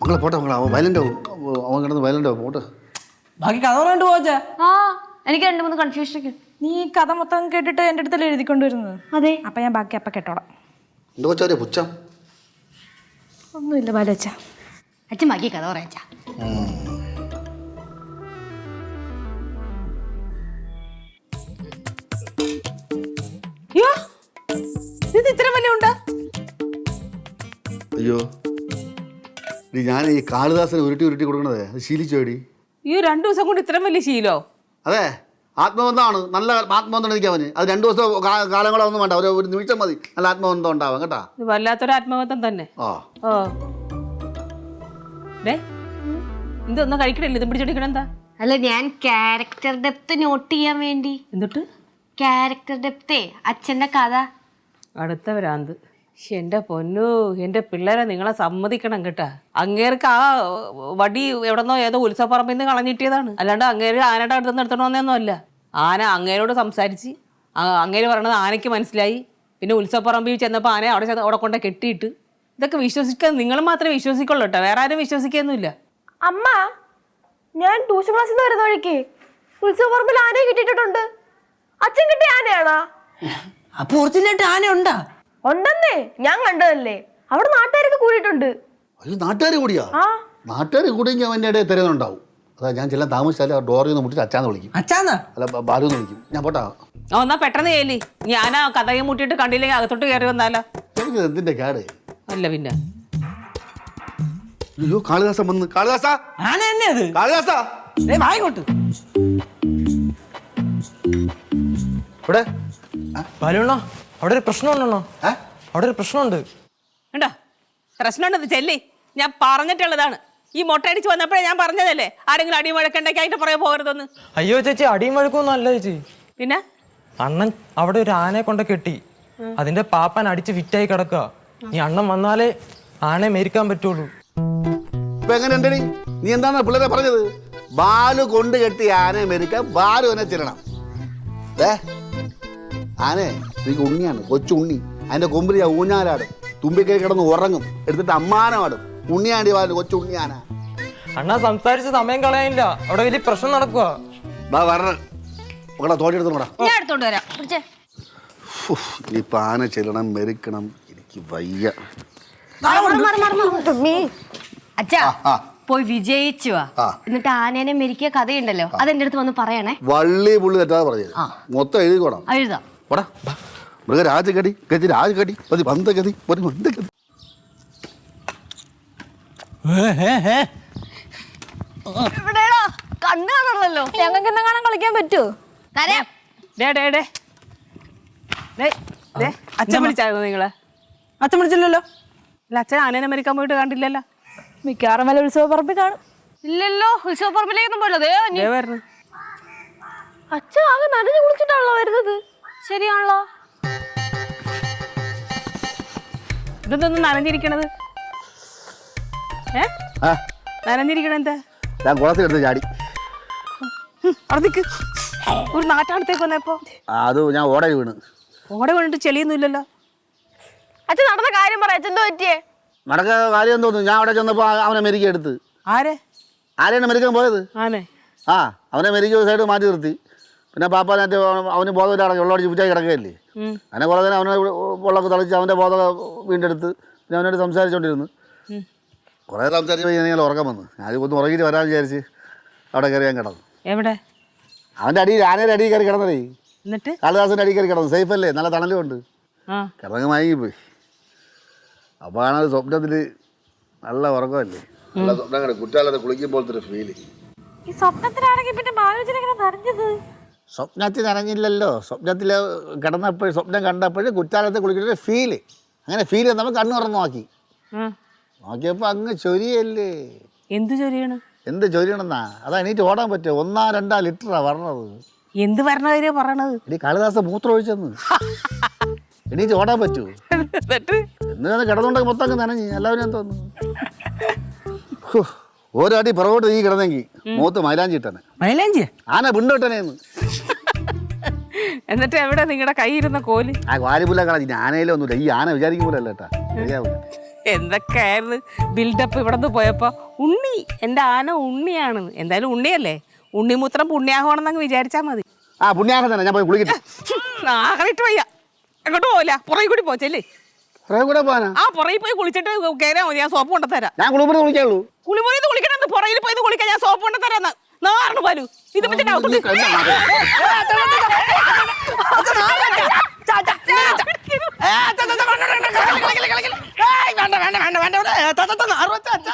മക്കളെ പോട്ടെ മക്കളെ അവൻ വയലന്റ് ആവും. അവൻ കിടന്ന് വയലന്റ് ആവും. പോട്ടെ. ബാക്കി കഥ പറഞ്ഞിട്ട് പോച്ചാ ആ എനിക്ക് രണ്ട് മൂന്ന് കൺഫ്യൂഷൻ ഒക്കെ. നീ ഈ കഥ മൊത്തം കേട്ടിട്ട് എന്റെ അടുത്തല്ലേ എഴുതിക്കൊണ്ടുവരുന്നത് അതെ. അപ്പൊ ഞാൻ ബാക്കി അപ്പൊ കേട്ടോളാം. എന്റെ കൊച്ചാരെ പുച്ഛം. ഒന്നുമില്ല ബാലച്ച അച്ഛൻ ബാക്കി കഥ പറയാ ഞാൻ ഈ കാളിദാസന് ഉരുട്ടി ഉരുട്ടി കൊടുക്കണതേ. അത് ശീലിച്ചോടി ഈ രണ്ടു ദിവസം കൊണ്ട് ഇത്രയും വലിയ ശീലോ? അതെ. ആത്മബന്ധമാണ്. നല്ല ആത്മബന്ധം എനിക്ക് അവന്. അത് രണ്ടു ദിവസം കാലങ്ങളൊന്നും കാലം കൂടെ ഒന്നും വേണ്ട. ഒരു ഒരു നിമിഷം മതി. നല്ല ആത്മബന്ധം ഉണ്ടാവാം കേട്ടാ? ഇത് വല്ലാത്തൊരു ആത്മബന്ധം തന്നെ. ആ. ഓ. ഡേ ഇതൊന്നും കഴിക്കണില്ല? ഇത് പിടിച്ചെടുക്കണം എന്താ? അല്ല ഞാൻ ക്യാരക്ടർ ഡെപ്ത് നോട്ട് ചെയ്യാൻ വേണ്ടി. എന്നിട്ട്? ക്യാരക്ടർ ഡെപ്തേ അച്ഛന്റെ കഥ. അടുത്ത ഭ്രാന്ത്. ശ്ശെ, എന്റെ പൊന്നു എന്റെ പിള്ളേരെ നിങ്ങളെ സമ്മതിക്കണം കേട്ടാ. അങ്ങേർക്ക് ആ വടി എവിടെന്നോ ഏതോ ഉത്സവപ്പറമ്പിൽ നിന്ന് കളഞ്ഞിട്ടിയതാണ്. അല്ലാണ്ട് അങ്ങേര് ആനയുടെ അടുത്ത് നിന്ന് എടുത്തോണ്ട് വന്നതൊന്നും അല്ല. ആന അങ്ങേരോട് സംസാരിച്ച് അങ്ങേര് പറയണത് ആനയ്ക്ക് മനസ്സിലായി. പിന്നെ ഉത്സവപ്പറമ്പിൽ ചെന്നപ്പോൾ ആന അവിടെ അവിടെ കൊണ്ട് കെട്ടിയിട്ട്. ഇതൊക്കെ വിശ്വസിക്കാൻ നിങ്ങൾ മാത്രമേ വിശ്വസിക്കുള്ളൂ കേട്ടോ വേറെ ആരും വിശ്വസിക്കൊന്നുമില്ല. അമ്മ ഞാൻ ട്യൂഷൻ ക്ലാസ്സിൽ നിന്ന് വരുന്ന വഴിക്ക് ഉത്സവപ്പറമ്പിൽ ആനയെ കിട്ടിയിട്ടുണ്ട് അച്ഛൻ കിട്ടിയ ആനയാണോ? അപ്പൊ ഒറിജിനലായിട്ട് ആന ഉണ്ടാ ഉണ്ടെന്നേ ഞാൻ കണ്ടതല്ലേ? അവിടെ നാട്ടുകാരൊക്കെ കൂടിയിട്ടുണ്ട്. അയ്യോ നാട്ടുകാർ കൂടിയാ? ആ. നാട്ടുകാർ കൂടിയെങ്കിൽ അവന്റെ ഇടയിൽ തരുന്നുണ്ടാവും അതാ ഞാൻ ചെല്ലാൻ താമസിച്ചാലും ആ ഡോറിൽ നിന്ന് മുട്ടിട്ട് അച്ചാന്ന് വിളിക്കും. അച്ഛാന്നാ? അല്ല ബാലു എന്ന് വിളിക്കും. ഞാൻ പോട്ടാ. ഓ എന്നാ പെട്ടെന്ന് ചെയ്യല്ലേ ഞാൻ ആ കഥയും മുട്ടിയിട്ട് കണ്ടില്ലെങ്കിൽ അകത്തോട്ട് കയറി വന്നാലോ? എനിക്ക് എന്തിന്റെ കേട്? അല്ല പിന്നെ. അയ്യോ കാളിദാസൻ വന്ന്. കാളിദാസ? ആന തന്നെ അത്. കാളിദാസ? കൊട്ട് ഇവിടെ ബാലുണ്ണ? അവിടെ ഒരു പ്രശ്നമുണ്ടോ അവിടെ ഒരു പ്രശ്നമുണ്ട്. കണ്ടോ? പ്രശ്നമുണ്ടോ ചെല്ലി. ഞാൻ പറഞ്ഞിട്ടുള്ളതാണ്. ഈ മൊട്ടയടിച്ച് വന്നപ്പോഴേ ഞാൻ പറഞ്ഞതല്ലേ? ആരെങ്കിലും അടിയും മുഴക്കണ്ടെങ്കിൽ അതിന്റെ പുറകെ പോകരുതെന്ന്. അയ്യോ ചേച്ചി അടിയും വഴക്കൊന്നും അല്ല ചേച്ചി. പിന്നെ? അണ്ണൻ അവിടെ ഒരു ആനയെ കൊണ്ട് കെട്ടി. അതിന്റെ പാപ്പൻ അടിച്ച് വിറ്റായി കിടക്കുക. ഈ അണ്ണൻ വന്നാലേ ആനയെ മേരിക്കാൻ പറ്റുള്ളൂ. ഇപ്പൊ എങ്ങനെ ഉണ്ടടി? നീ എന്താണ് പിള്ളേരെ പറഞ്ഞത്? ബാലു കൊണ്ട് കെട്ടി ആനയെ മേരിക്കാൻ ബാലു എന്നെ ചെല്ലണം. ഏ ആനേ എനിക്ക് ഉണ്ണിയാണ് കൊച്ചുണ്ണി അതിന്റെ കൊമ്പിൽ ഞാൻ ഊഞ്ഞാലാടും. തുമ്പിക്കൈ കിടന്ന് ഉറങ്ങും. എടുത്തിട്ട് അമ്മാനമാടും. ഉണ്ണിയാണ്ടി ബാലു കൊച്ചു അണ്ണാ അണ്ണ സംസാരിച്ച് സമയം കളയാനില്ല. അവിടെ വലിയ പ്രശ്നം നടക്കുക വരണം. ഞാൻ എടുത്തോണ്ട് വരാം. പിടിച്ചേ. പാന ചെല്ലണം മെരുക്കണം. എനിക്ക് വയ്യ. അച്ഛാ പോയി വിജയിച്ചു ആ. എന്നിട്ട് ആനേനെ മെരിക്കിയ കഥയുണ്ടല്ലോ. അതെന്റെ അടുത്ത് വന്ന് പറയണേ. വള്ളി പുള്ളി തെറ്റാതെ പറഞ്ഞത് മൊത്തം എഴുതിക്കോണം. എഴുതാം. പോടാ. മൃഗരാജഗതി ഗതി രാജഗതി ഒരു മന്ദഗതി ഒരു മന്ദഗതി. എവിടെയാടാ കണ്ണു കാണണല്ലോ ഞങ്ങൾക്ക് എന്നാ കാണാൻ കളിക്കാൻ പറ്റുമോ തരാം. ഡേ ഡേ ഡേ ഡേ, ദേ, അച്ഛൻ വിളിച്ചായിരുന്നു നിങ്ങളെ. അച്ഛൻ വിളിച്ചില്ലല്ലോ? അല്ല അച്ഛൻ ആനേനെ മരിക്കാൻ പോയിട്ട് കണ്ടില്ലല്ലോ? മിക്കവാറും വല്ല ഉത്സവ പറമ്പിൽ കാണും. ഇല്ലല്ലോ ഉത്സവപ്പറമ്പിലേക്കൊന്നും പോലോ ദേ ദേ വരുന്നു അച്ഛൻ ആകെ നനഞ്ഞു കുളിച്ചിട്ടാണല്ലോ വരുന്നത്. ശരിയാണല്ലോ. ഇതൊന്നും നനഞ്ഞിരിക്കണത്? ഏ? ആ. നനഞ്ഞിരിക്കണ എന്താ? ഞാൻ കുളത്തിലെടുത്ത് ചാടി. ഒരു നാട്ടാടത്തേക്ക് വന്നപ്പോ ആ, അത് ഞാൻ ഓടയിൽ വീണ്. ഓടെ കൊണ്ടിട്ട് ചെളിയൊന്നും ഇല്ലല്ലോ. അച്ഛൻ നടന്ന കാര്യം പറ അച്ഛൻ എന്തോ പറ്റിയേ? നടക്ക കാര്യം തോന്നുന്നു. ഞാൻ അവിടെ ചെന്നപ്പോൾ അവനെ മെരുക്കി എടുത്ത്. ആരെ? ആരെയാണ് മെരുക്കാൻ പോയത്? ആനെ. ആ അവനെ മെരുക്കി ഒരു സൈഡ് മാറ്റി നിർത്തി. പിന്നെ പാപ്പ നേരത്തെ അവന് ബോധമില്ല വെള്ളം അടിച്ച് ഉച്ചയ്ക്ക് കിടക്കുകയല്ലേ. അങ്ങനെ കുറേ നേരം അവനെ വെള്ളമൊക്കെ തളിച്ച് അവന്റെ ബോധം വീണ്ടെടുത്ത് പിന്നെ അവനോട് സംസാരിച്ചുകൊണ്ടിരുന്നു. കുറേ സംസാരിച്ച് കഴിഞ്ഞാൽ ഉറക്കം വന്നു. ഞാൻ ഒന്ന് ഉറങ്ങിയിട്ട് വരാൻ വിചാരിച്ച് അവിടെ കയറി ഞാൻ കിടന്നു. എവിടെ? അവന്റെ അടിയിൽ ആനയുടെ അടിയിൽ കയറി കിടന്നേ എന്നിട്ട്? കാളിദാസന്റെ അടിയിൽ കയറി കിടന്നു. സേഫ് അല്ലേ നല്ല തണലും ഉണ്ട് കിടങ്ങ് മയങ്ങിപ്പോയി. അപ്പോൾ ആണ് സ്വപ്നത്തിൽ നല്ല ഉറക്കമല്ലേ? നല്ല സ്വപ്നം കണ്ടു കുറ്റാലത്തെ കുളിക്കുമ്പോഴത്തെ ഒരു ഫീൽ ഈ സ്വപ്നത്തിലാണെങ്കിൽ പിന്നെ ബാലോചന നനഞ്ഞത്? സ്വപ്നത്തിൽ നനഞ്ഞില്ലല്ലോ. സ്വപ്നത്തിൽ കിടന്നപ്പോൾ സ്വപ്നം കണ്ടപ്പോഴും കുറ്റാലത്ത് കുളിക്കുന്ന ഫീൽ അങ്ങനെ ഫീൽ നമ്മൾ കണ്ണു തുറന്ന് നോക്കി. നോക്കിയപ്പോൾ അങ്ങ് ചൊരിയല്ലേ. എന്ത് ചൊരിയാണ്? എന്ത് ചൊരിയണെന്നാ? അതാ എനിക്ക് ഓടാൻ പറ്റുമോ? ഒന്നാ രണ്ടാ ലിറ്ററാ പറഞ്ഞത് എന്ത് കാര്യം പറയണത്? ഇനി കാളിദാസ മൂത്രം ഒഴിച്ചെന്ന്. എണീറ്റ് ഓടാൻ പറ്റുമോ? എന്നിട്ട്? എന്ന് കിടന്നുണ്ടെങ്കിൽ മൊത്തം അങ്ങ് നനഞ്ഞ്. എല്ലാവരും എന്തോന്നു? തോന്നുന്നു ഒരടി പുറകോട്ട് നീ കിടന്നെങ്കിൽ മൂത്ത് മൈലാഞ്ചി ഇട്ടനെ മൈലാഞ്ചി ആന പിണ്ടോട്ടനെ എന്നിട്ട് എവിടെ നിങ്ങളുടെ കൈ ഇരുന്ന കോൽ ആ വാരിപുല്ല കളഞ്ഞ് ആനയിലൊന്നുമില്ല ഈ ആന വിചാരിക്കും പോലെ ശരിയാവില്ല എന്തൊക്കെയായിരുന്നു ബിൽഡപ്പ് ഇവിടെ നിന്ന് പോയപ്പോ ഉണ്ണി എന്റെ ആന ഉണ്ണിയാണ് എന്തായാലും ഉണ്ണിയല്ലേ ഉണ്ണിമുത്രം പുണ്യാഹമാണെന്നങ്ങ് വിചാരിച്ചാ മതി ആ പുണ്യാഹം തന്നെ ഞാൻ പോയി കുളിക്കട്ടെ നാഗറിട്ട് വയ്യ എങ്ങോട്ട് പോവില്ല പുറകെ കൂടി പോച്ചല്ലേ കുറേ കൂടെ പോകാനാ ആ പുറകിൽ പോയി കുളിച്ചിട്ട് കയറിയാൽ മതി ഞാൻ സോപ്പ് കൊണ്ടുതരാം ഞാൻ കുളിമുറി കുളിക്കുള്ളൂ കുളിമുറിയിൽ കുളിക്കണമെന്ന് പുറകിൽ പോയി കുളിക്കാൻ ഞാൻ സോപ്പ് കൊണ്ടുതരാന്ന് നാറിന് പാലു ഇത് പറ്റിട്ട് വേണ്ട വേണ്ട വേണ്ട വേണ്ട വേണ്ട